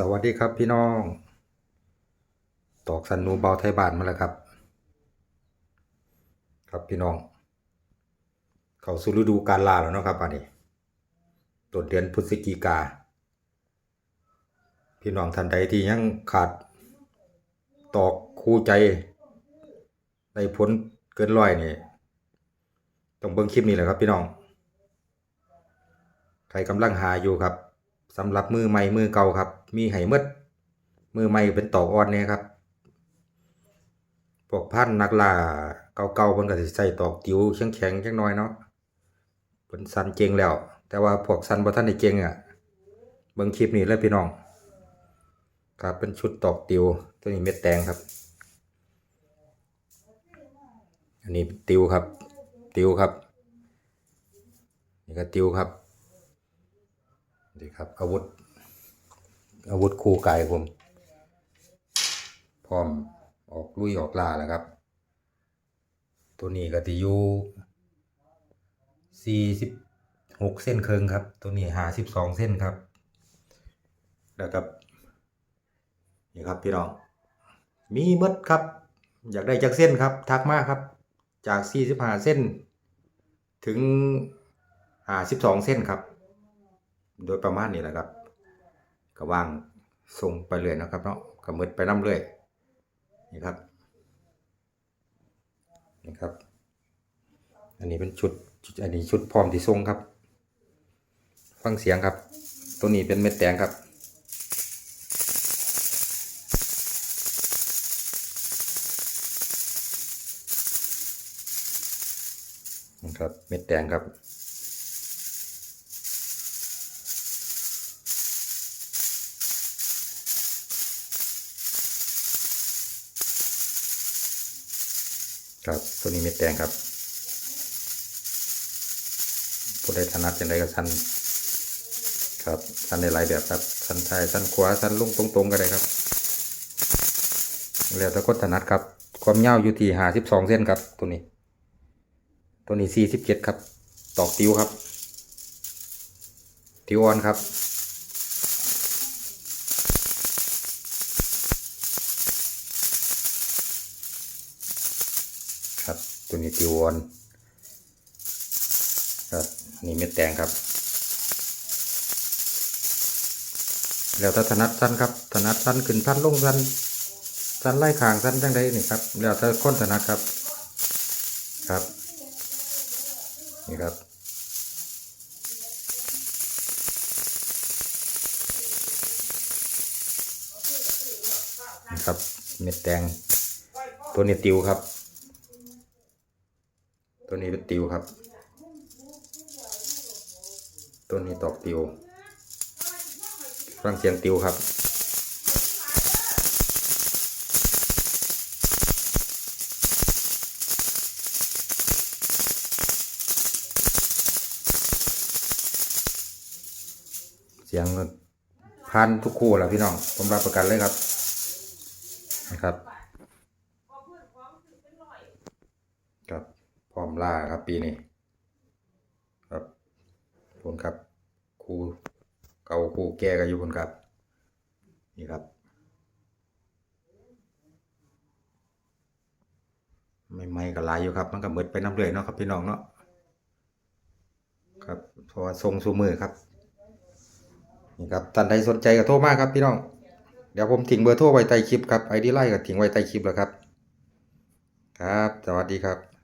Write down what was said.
สวัสดีครับพี่น้อง ตอกสันนูเบาไทยบานมาแล้วครับ ครับพี่น้อง เขาสู่ฤดูการลาแล้วเนาะครับอันนี้ต้นเดือนพฤศจิกา พี่น้องท่านใดที่ยังขาด ตอกคู่ใจในผลเกินร้อยนี่ต้องเบิ่งคลิปนี้แหละครับพี่น้อง ใครกำลังหาอยู่ครับ สำหรับมือใหม่มือเก่าครับ มีไห้หมดมือใหม่เป็นตอกอ่อนเนี่ยครับพวกพันนักล่าเก่าๆเพิ่นก็สิใส่ตอกติวแข็งๆจังน้อยเนาะเพิ่นสันเก่งแล้ว แต่ว่าพวกสันบ่ทันได้เก่งอะเบิ่งคลิปนี้เลยพี่น้องครับเป็นชุดตอกติวตัวนี้เม็ดแตงครับ อันนี้ติวครับ ติวครับ นี่ก็ติวครับ นี่ครับ อาวุธ อาวุธคู่กายผม พร้อมออกลุยออกล่าแล้วครับ ตัวนี้ก็ติอยู่สี่สิบหกเส้นเคิงครับ ตัวนี้หาสิบสองเส้นครับ แล้วกับนี่ครับพี่น้อง มีมดครับ อยากได้จากเส้นครับ ทักมาครับ จากสี่สิบห้าเส้น ถึงหาสิบสองเส้นครับ โดยประมาณนี้แหละครับก็วางส่งไปเลยนะครับเนาะก็หมืดไปน้ำเลยนี่ครับนี่ครับ อันนี้เป็นชุดชุดอันนี้ชุดพร้อมที่ส่งครับ ฟังเสียงครับ ตัวนี้เป็นเม็ดแตงครับนะครับเม็ดแตงครับ ครับตัวนี้เม็ดแดงครับผู้ใดถนัดอย่างไรก็สั้นครับสั้นในหลายแบบครับสั้นซ้ายสั้นขวาสั้นลงตรงๆก็ได้ครับ แล้วแต่คนถนัดครับ ความยาวอยู่ที่หาสิบสองเส้นครับ ตัวนี้ ตัวนี้สี่สิบเจ็ดครับ ตอกติวครับ ติวออนครับ ครับตัวนี้ติวอนครับนี่เม็ดแตงครับ แล้วถ้าถนัดสั้นครับถนัดสั้นขึ้นสั้นลงสั้นสั้นไล่ขางสั้นจังใดนี่ครับ แล้วถ้าคนถนัดครับ ครับ นี่ครับนะครับเม็ดแตงตัวนี้ติวครับ ตัวนี้เป็นติวครับ ตัวนี้ตอกติวฟังเสียงติวครับเสียงพันทุกคู่แหละพี่น้องผมรับประกันเลยครับนะครับ พร้อมล่าครับปีนี้ครับผลครับครูเก่าครูแก่กันอยู่ผลครับ นี่ครับ ไม่ไม่ก็ลายอยู่ครับ มันก็หมดไปน้ำเรื่อยเนาะครับพี่น้องเนาะครับเพราะว่าทรงสูมือครับนี่ครับท่านใดสนใจก็โทรมาครับพี่น้องเดี๋ยวผมทิ้งเบอร์โทรไว้ใต้คลิปครับไอดีไลน์ก็ทิ้งไว้ใต้คลิปแล้วครับ ครับ สวัสดีครับ